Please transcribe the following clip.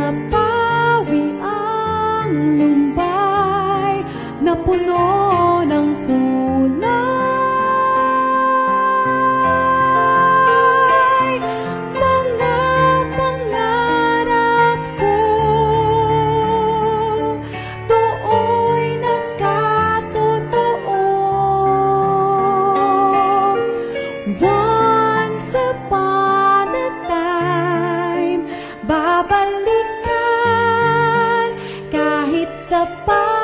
napawi ang lumbay na puno the.